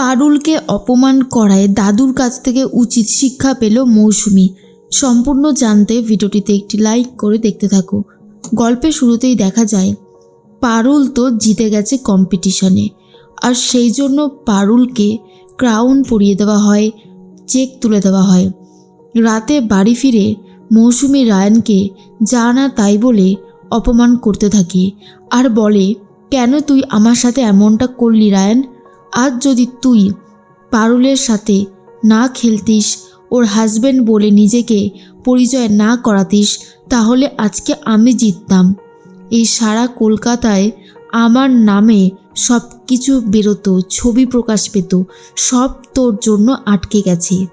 পারুলকে অপমান করায় দাদুর কাছ থেকে উচিত শিক্ষা পেল মৌসুমি। সম্পূর্ণ জানতে ভিডিওটিতে একটি লাইক করে দেখতে থাকো। গল্পের শুরুতেই দেখা যায়, পারুল তো জিতে গেছে কম্পিটিশনে আর সেই জন্য পারুলকে ক্রাউন পরিয়ে দেওয়া হয় চেক তুলে দেওয়া হয়। রাতে বাড়ি ফিরে মৌসুমি রায়ানকে যা না তাই বলে অপমান করতে থাকে। আর বলে, কেন তুই আমার সাথে এমনটা করলি রায়ান? আজ যদি তুই পারুলের সাথে না খেলতিস, ওর হাজবেন্ড বলে নিজেকে পরিচয় না করাতিস, তাহলে আজকে আমি জিততাম। এই সারা কলকাতায় আমার নামে সব কিছু বেরোতো, ছবি প্রকাশ পেত, সব তোর জন্য আটকে গেছে।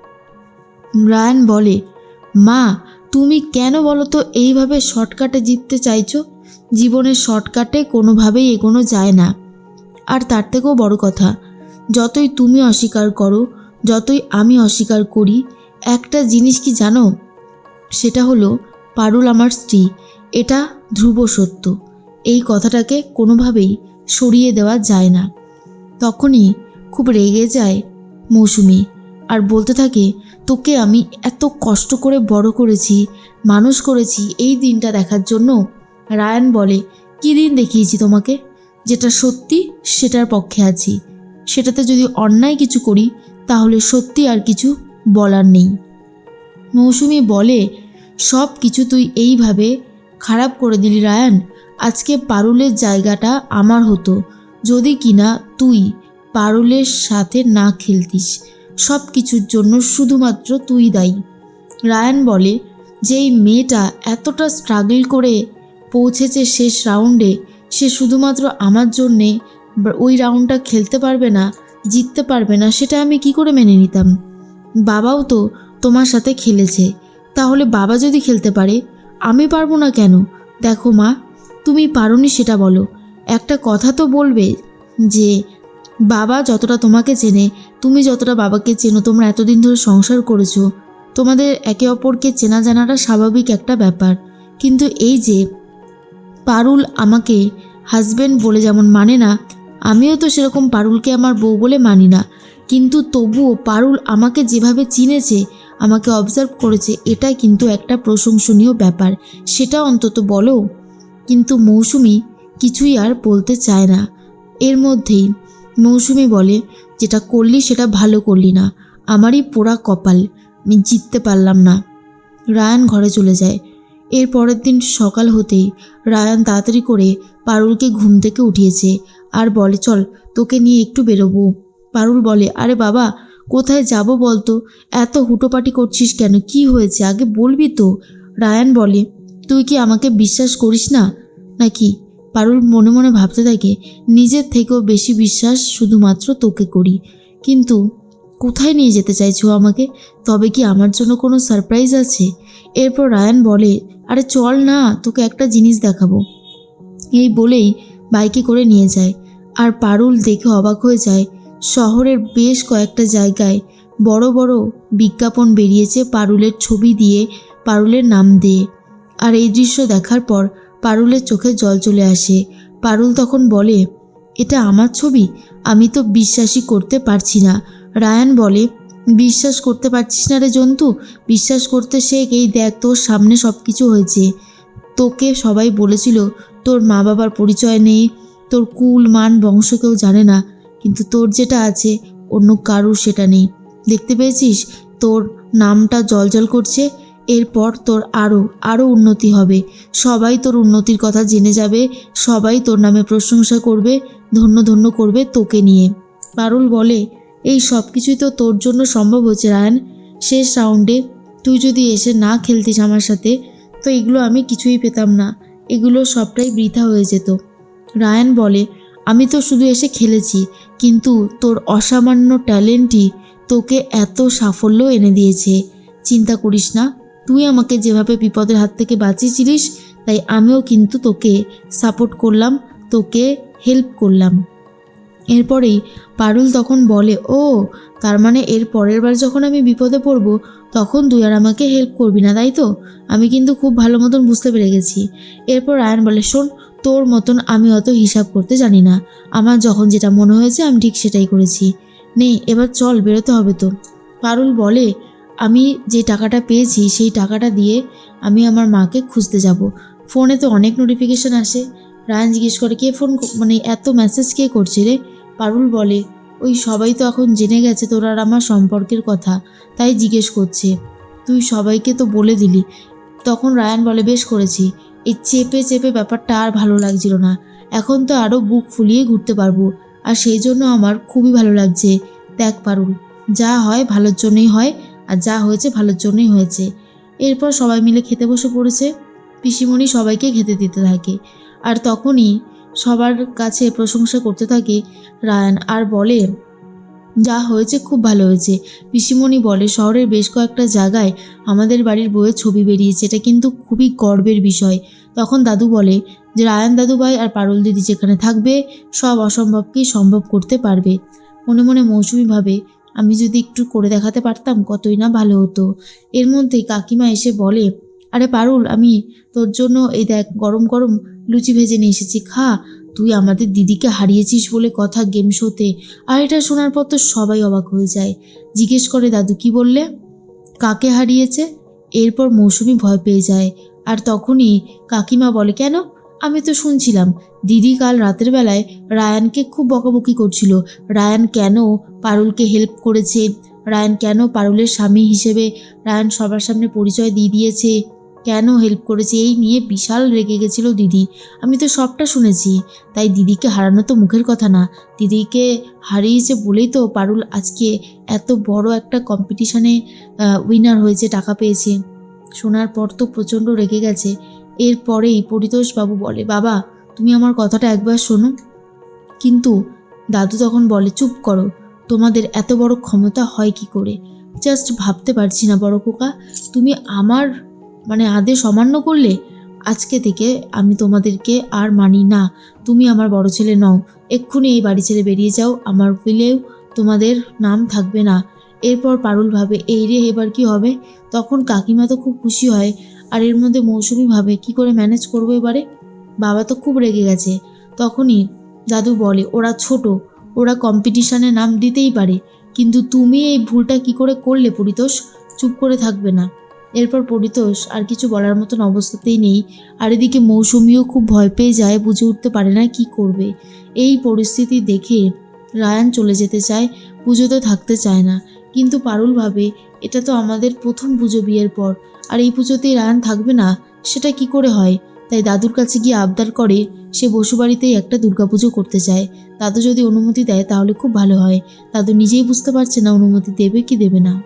রায়ান বলে, মা, তুমি কেন বলো তো এইভাবে শর্টকাটে জিততে চাইছো? জীবনের শর্টকাটে কোনোভাবেই এগোনো যায় না। আর তার থেকেও বড় কথা যতই তুমি অস্বীকার করো, যতই আমি অস্বীকার করি, একটা জিনিস কি জানো? সেটা হলো, পারুল আমার স্ত্রী। এটা ধ্রুব সত্য। এই কথাটাকে কোনোভাবেই সরিয়ে দেওয়া যায় না। তখনই খুব রেগে যায় মৌসুমি আর বলতে থাকে, তোকে আমি এত কষ্ট করে বড় করেছি, মানুষ করেছি এই দিনটা দেখার জন্য? রায়ান বলে, কী দিন দেখিয়েছি তোমাকে? যেটা সত্যি, সেটার পক্ষে আছি। সেটাতে যদি অন্যায় কিছু করি, তাহলে সত্যি আর কিছু বলার নেই। মৌসুমি বলে, সব কিছু তুই এইভাবে খারাপ করে দিলি রায়ান, আজকে পারুলের জায়গাটা আমার হতো। যদি কিনা তুই পারুলের সাথে না খেলতিস, সব কিছুর জন্য শুধুমাত্র তুই দায়ী। রায়ান বলে, যেই মেয়েটা এতটা স্ট্রাগল করে পৌঁছেছে শেষ রাউন্ডে সে শুধুমাত্র আমার জন্যে ওই রাউন্ডটা খেলতে পারবে না, জিততে পারবে না, সেটা আমি কি করে মেনে নিতাম? বাবাও তো তোমার সাথে খেলেছে, তাহলে বাবা যদি খেলতে পারে, আমি পারব না কেন? দেখো মা, তুমি পারোনি সেটা বলো। একটা কথা তো বলবে যে, বাবা যতটা তোমাকে চেনে, তুমি যতটা বাবাকে চেনো, তোমরা এতদিন ধরে সংসার করেছ। তোমাদের একে অপরকে চেনা জানাটা স্বাভাবিক একটা ব্যাপার। কিন্তু এই যে, পারুল আমাকে হাজবেন্ড বলে যেমন মানে না আমিও তো সেরকম পারুলকে আমার বউ বলে মানি না। কিন্তু তবুও পারুল আমাকে যেভাবে চিনেছে, আমাকে অবজার্ভ করেছে এটা কিন্তু একটা প্রশংসনীয় ব্যাপার। সেটা অন্তত বলো। কিন্তু মৌসুমি কিছুই আর বলতে চায় না। এর মধ্যেই মৌসুমি বলে, যেটা করলি সেটা ভালো করলি না। আমারই পোড়া কপাল। আমি জিততে পারলাম না। রায়ান ঘরে চলে যায়। এর পরের দিন সকাল হতেই রায়ান তাড়াতাড়ি করে পারুলকে ঘুম থেকে উঠিয়েছে। আর বলে, চল, তোকে নিয়ে একটু বেরোবো। পারুল বলে, আরে বাবা, কোথায় যাব বলতো? এত হুটোপাটি করছিস কেন? কি হয়েছে? আগে বলবি তো। রায়ান বলে, তুই কি আমাকে বিশ্বাস করিস না? নাকি? পারুল মনে মনে ভাবতে থাকে, নিজের থেকেও বেশি বিশ্বাস শুধুমাত্র তোকে করি। কিন্তু কোথায় নিয়ে যেতে চাইছো আমাকে? তবে কি আমার জন্য কোনো সারপ্রাইজ আছে? এরপর রায়ান বলে, আরে চল না, তোকে একটা জিনিস দেখাবো। এই বলেই বাইকে করে নিয়ে যায়। আর পারুল দেখে অবাক হয়ে যায়, শহরের বেশ কয়েকটা জায়গায় বড় বড় বিজ্ঞাপন বেরিয়েছে পারুলের ছবি দিয়ে পারুলের নাম দিয়ে। আর এই দৃশ্য দেখার পর পারুলের চোখে জল চলে আসে। পারুল তখন বলে, এটা আমার ছবি? আমি তো বিশ্বাসই করতে পারছি না। রায়ান বলে, বিশ্বাস করতে পারছিস না রে জন্তু, বিশ্বাস করতে শেখ, এই দেখ তোর সামনে সব কিছু হয়েছে। তোকে সবাই বলেছিল তোর মা বাবার পরিচয় নেই, তোর কুল মান বংশ কেউ জানে না, কিন্তু তোর যেটা আছে, অন্য কারুর সেটা নেই। দেখতে পেয়েছিস? তোর নামটা জলজল করছে, এরপর তোর আরও আরও উন্নতি হবে। সবাই তোর উন্নতির কথা জেনে যাবে, সবাই তোর নামে প্রশংসা করবে, ধন্য ধন্য করবে তোকে নিয়ে। পারুল বলে, এই সব কিছুই তো তোর জন্য সম্ভব হচ্ছে রায়ান। শেষ রাউন্ডে তুই যদি এসে না খেলতিস আমার সাথে, তো এগুলো আমি কিছুই পেতাম না। এগুলো সবটাই বৃথা হয়ে যেত। রায়ান বলে, আমি তো শুধু এসে খেলেছি, কিন্তু তোর অসামান্য ট্যালেন্টই তোকে এত সাফল্য এনে দিয়েছে। চিন্তা করিস না, তুই আমাকে যেভাবে বিপদের হাত থেকে বাঁচিয়েছিলিস, তাই আমিও কিন্তু তোকে সাপোর্ট করলাম, তোকে হেল্প করলাম। এরপরেই পারুল তখন বলে, ও, তার মানে এর পরের বার যখন আমি বিপদে পড়ব, তখন তুই আর আমাকে হেল্প করবি না, তাই তো? আমি কিন্তু খুব ভালো মতন বুঝতে পেরে গেছি। এরপর রায়ান বলে, শোন, তোর মতন আমি অত হিসাব করতে জানি না। আমার যখন যেটা মনে হয়েছে, আমি ঠিক সেটাই করেছি। নে, এবার চল, বেরোতে হবে তো। পারুল বলে, আমি যে টাকাটা পেয়েছি, সেই টাকাটা দিয়ে আমি আমার মাকে খুঁজতে যাব। ফোনে তো অনেক নোটিফিকেশান আসে। রায়ান জিজ্ঞেস করে, কে ফোন মানে এত মেসেজ কে করছে রে? পারুল বলে, ওই সবাই তো এখন জেনে গেছে তোর আর আমার সম্পর্কের কথা, তাই জিজ্ঞেস করছে। তুই সবাইকে তো বলে দিলি। তখন রায়ান বলে, বেশ করেছি। এই চেপে চেপে ব্যাপারটা আর ভালো লাগছিল না। এখন তো আরও বুক ফুলিয়ে ঘুরতে পারব। আর সেই জন্য আমার খুবই ভালো লাগছে। দেখ পারুল, যা হয় ভালোর জন্যই হয়, আর যা হয়েছে ভালোর জন্যই হয়েছে। এরপর সবাই মিলে খেতে বসে পড়েছে। পিসিমণি সবাইকে খেতে দিতে থাকে। আর তখনই সবার কাছে প্রশংসা করতে থাকে রায়ান আর বলে, যা হয়েছে খুব ভালো হয়েছে। পিসিমণি বলে, শহরের বেশ কয়েকটা জায়গায় আমাদের বাড়ির বইয়ের ছবি বেরিয়েছে। এটা কিন্তু খুবই গর্বের বিষয়। তখন দাদু বলে, যে রায়ান দাদুভাই আর পারুল দিদি যেখানে থাকবে, সব অসম্ভবকেই সম্ভব করতে পারবে। মনে মনে মৌসুমি ভাবে, আমি যদি একটু করে দেখাতে পারতাম, কতই না ভালো হতো। এর মধ্যেই কাকিমা এসে বলে আরে পারুল, আমি তোর জন্য এই দেখ, গরম গরম লুচি ভেজে নিয়ে এসেছি, খা। তুই আমাদের দিদিকে হারিয়েছিস বলে কথা গেম শোতে আর এটা শোনার পর তো সবাই অবাক হয়ে যায়। জিজ্ঞেস করে, দাদু কি বললে? কাকে হারিয়েছে? এরপর মৌসুমি ভয় পেয়ে যায়। আর তখনই কাকিমা বলে, কেন? আমি তো শুনছিলাম, দিদি কাল রাতের বেলায় রায়ানকে খুব বকাবকি করছিল। রায়ান কেন পারুলকে হেল্প করেছে? রায়ান কেন পারুলের স্বামী হিসেবে রায়ান সবার সামনে পরিচয় দিয়ে দিয়েছে? কেন হেল্প করেছে? এই নিয়ে বিশাল রেগে গেছিল দিদি। আমি তো সবটা শুনেছি। তাই দিদিকে হারানো তো মুখের কথা না। দিদিকে হারিয়েছে বলেই তো পারুল আজকে এত বড় একটা কম্পিটিশানে উইনার হয়েছে, টাকা পেয়েছে। শোনার পর তো প্রচণ্ড রেগে গেছে। এরপরেই পরিতোষবাবু বলে, বাবা, তুমি আমার কথাটা একবার শোনো। কিন্তু দাদু তখন বলে, চুপ করো। তোমাদের এত বড় ক্ষমতা হয় কি করে? জাস্ট ভাবতে পারছি না বড় খোকা। তুমি আমার মানে আদেশ অমান্য করলে আজকে থেকে আমি তোমাদেরকে আর মানি না। তুমি আমার বড় ছেলে নও। এক্ষুনি এই বাড়ি ছেড়ে বেরিয়ে যাও। আমার উইলেও তোমাদের নাম থাকবে না। এরপর পারুল ভাবে, এই রে, এবার কি হবে? তখন কাকিমা তো খুব খুশি হয়। আর এর মধ্যে মৌসুমি ভাবে, কি করে ম্যানেজ করব এবারে? বাবা তো খুব রেগে গেছে। তখনই দাদু বলে, ওরা ছোট, ওরা কম্পিটিশানে নাম দিতেই পারে। কিন্তু তুমি এই ভুলটা কি করে করলে পরিতোষ? চুপ করে থাকবে না। এরপর পরিতোষ আর কিছু বলার মতন অবস্থাতেই নেই। আর এদিকে মৌসুমিও খুব ভয় পেয়ে যায়, বুঝে উঠতে পারে না কি করবে। এই পরিস্থিতি দেখে রায়ান চলে যেতে চায় পুজোতে থাকতে চায় না। কিন্তু পারুল ভাবে, এটা তো আমাদের প্রথম পুজো বিয়ের পর, আর এই পুজোতেই রায়ান থাকবে না, সেটা কি করে হয়? তাই দাদুর কাছে গিয়ে আবদার করে, সে বসুবাড়িতেই একটা দুর্গাপুজো করতে চায়। দাদু যদি অনুমতি দেয় তাহলে খুব ভালো হয়। দাদু নিজেই বুঝতে পারছে না অনুমতি দেবে কি দেবে না।